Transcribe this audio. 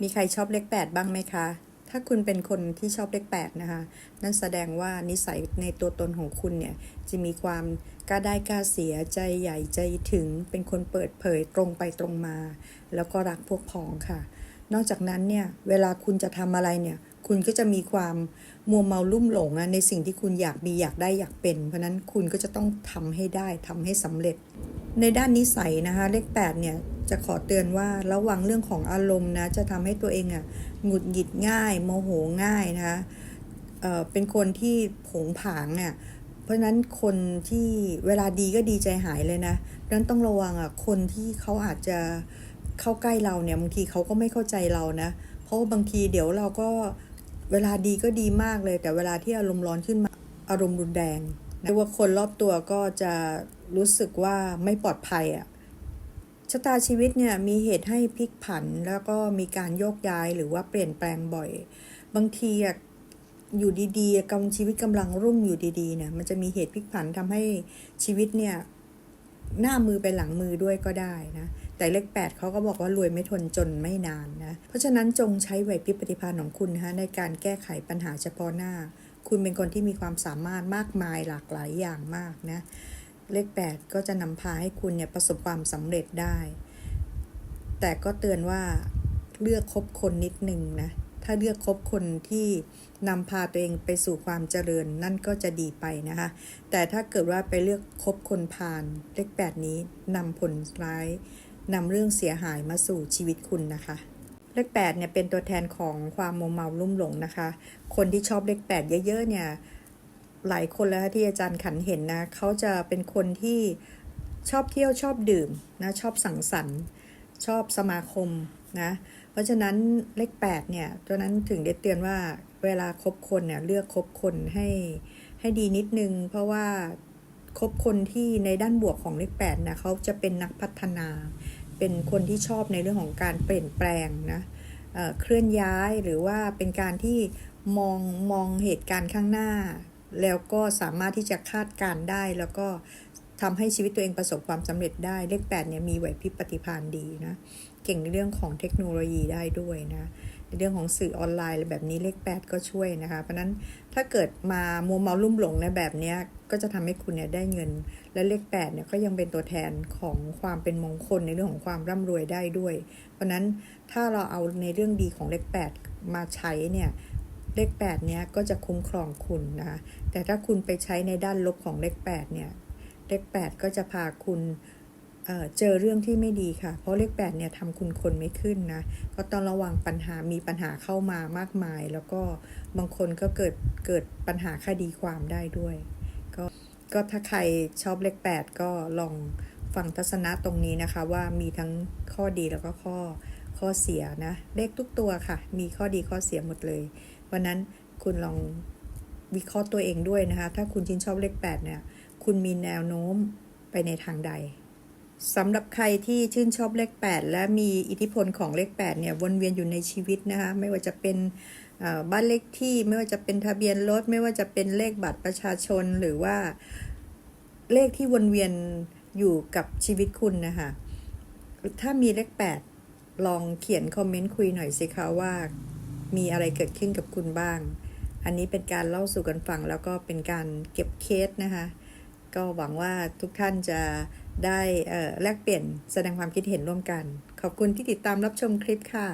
มีใครชอบเลขแปดบ้างไหมคะ ถ้าคุณเป็นคนที่ชอบเลขแปดนะคะ นั่นแสดงว่านิสัยในตัวตนของคุณเนี่ย จะมีความกล้าได้กล้าเสียใจใหญ่ใจถึง เป็นคนเปิดเผยตรงไปตรงมา แล้วก็รักพวกพ้องค่ะ นอกจากนั้นเนี่ย เวลาคุณจะทำอะไรเนี่ย คุณก็จะมีความมัวเมาลุ่มหลงอะในสิ่งที่คุณอยากมีอยากได้อยากเป็น เพราะฉะนั้นคุณก็จะต้องทำให้ได้ทำให้สำเร็จ ในด้านนิสัยนะคะ เลข8เนี่ย จะขอเตือนว่าระวังเรื่องของอารมณ์นะจะทำให้ตัวเองอะ่ะหงุดหงิดง่าย โมโหง่ายนะคะเอ่อเป็นคนที่ผงผางเนี่ยเพราะนั้นคนที่เวลาดีก็ดีใจหายเลยนะดังนั้นต้องระวังอะคนที่เขาอาจจะเข้าใกล้เราเนี่ยบางทีเขาก็ไม่เข้าใจเรานะ เพราะว่าบางทีเดี๋ยวเราก็เวลาดีก็ดีมากเลย แต่เวลาที่อารมณ์ร้อนขึ้นมาอารมณ์รุนแรงนะว่าคนรอบตัวก็จะรู้สึกว่าไม่ปลอดภัยอะ ชะตาชีวิตเนี่ยมีเหตุให้พลิกผันแล้วก็มีการโยกย้ายหรือว่าเปลี่ยนแปลงบ่อย บางทีอยู่ดีๆกำชีวิตกำลังรุ่งอยู่ดีๆเนี่ยมันจะมีเหตุพลิกผันทำให้ชีวิตเนี่ยหน้ามือไปหลังมือด้วยก็ได้นะแต่เลขแปดเขาก็บอกว่ารวยไม่ทนจนไม่นานนะเพราะฉะนั้นจงใช้ไหวพริบปฏิภาณของคุณนะคะในการแก้ไขปัญหาเฉพาะหน้า คุณเป็นคนที่มีความสามารถมากมายหลากหลายอย่างมากนะ เลข 8 ก็จะนำพาให้คุณเนี่ยประสบความสำเร็จได้ แต่ก็เตือนว่าเลือกคบคนนิดนึงนะ ถ้าเลือกคบคนที่นำพาตัวเองไปสู่ความเจริญนั่นก็จะดีไปนะคะ แต่ถ้าเกิดว่าไปเลือกคบคนพาลเลข 8 นี้นำผลร้ายนำเรื่องเสียหายมาสู่ชีวิตคุณนะคะเลข8เนี่ยเป็นตัวแทนของความโมวเมาลุ่มหลงนะคะ คนที่ชอบเลข8เยอะๆเนี่ย หลายคนแล้วที่อาจารย์ขันเห็นนะ เขาจะเป็นคนที่ชอบเที่ยวชอบดื่มนะชอบสังสรรค์ ชอบสมาคมนะ เพราะฉะนั้นเลข8เนี่ยตัวนั้นถึงได้เตือนว่าเวลาคบคนเนี่ยเลือกคบคนให้ให้ดีนิดนึง เพราะว่าคบคนที่ในด้านบวกของเลข8นะเขาจะเป็นนักพัฒนา เป็นคนที่ชอบในเรื่องของการเปลี่ยนแปลงนะเเคลื่อนย้ายหรือว่าเป็นการที่มองมองเหตุการณ์ข้างหน้า แล้วก็สามารถที่จะคาดการได้แล้วก็ทำให้ชีวิตตัวเองประสบความสำเร็จได้เลข8เนี่ยมีไหวพริบปฏิภาณดีนะเก่งในเรื่องของเทคโนโลยีได้ด้วยนะในเรื่องของสื่อออนไลน์แบบนี้เลข 8 ก็ช่วยนะคะ เพราะนั้นถ้าเกิดมามัวเมาลุ่มหลงในแบบนี้ก็จะทำให้คุณเนี่ยได้เงิน และเลข8เนี่ยก็ยังเป็นตัวแทนของความเป็นมงคลในเรื่องของความร่ำรวยได้ด้วย เพราะฉะนั้นถ้าเราเอาในเรื่องดีของเลข 8 มาใช้เนี่ย เลข 8 เนี้ยก็จะคุ้มครองคุณนะคะแต่ถ้าคุณไปใช้ในด้านลบของเลข 8 เนี่ย เลข 8 ก็จะพาคุณเเจอเรื่องที่ไม่ดีค่ะ เพราะเลข 8 เนี่ยทำคุณคนไม่ขึ้นนะ ก็ต้องระวังปัญหา มีปัญหาเข้ามามากมาย แล้วก็บางคนก็เกิดเกิดปัญหาคดีความได้ด้วย ก็ก็ถ้าใครชอบเลข 8 ก็ลองฟังทัศนะตรงนี้นะคะว่ามีทั้งข้อดีแล้วก็ข้อ ข้อเสียนะ เลขทุกตัวค่ะ มีข้อดีข้อเสียหมดเลย วันนั้นคุณลองวิเคราะห์ตัวเองด้วยนะคะ ถ้าคุณชื่นชอบเลข8เนี่ย คุณมีแนวโน้มไปในทางใดสำหรับใครที่ชื่นชอบเลข 8 และมีอิทธิพลของเลข 8 เนี่ยวนเวียนอยู่ในชีวิตนะคะ ไม่ว่าจะเป็นบ้านเลขที่ ไม่ว่าจะเป็นทะเบียนรถ ไม่ว่าจะเป็นเลขบัตรประชาชน หรือว่าเลขที่วนเวียนอยู่กับชีวิตคุณนะคะ ถ้ามีเลข 8 ลองเขียนคอมเมนต์คุยหน่อยสิคะว่ามีอะไรเกิดขึ้นกับคุณบ้าง อันนี้เป็นการเล่าสู่กันฟังแล้วก็เป็นการเก็บเคสนะคะ ก็หวังว่าทุกท่านจะได้แลกเปลี่ยนแสดงความคิดเห็นร่วมกัน ขอบคุณที่ติดตามรับชมคลิปค่ะ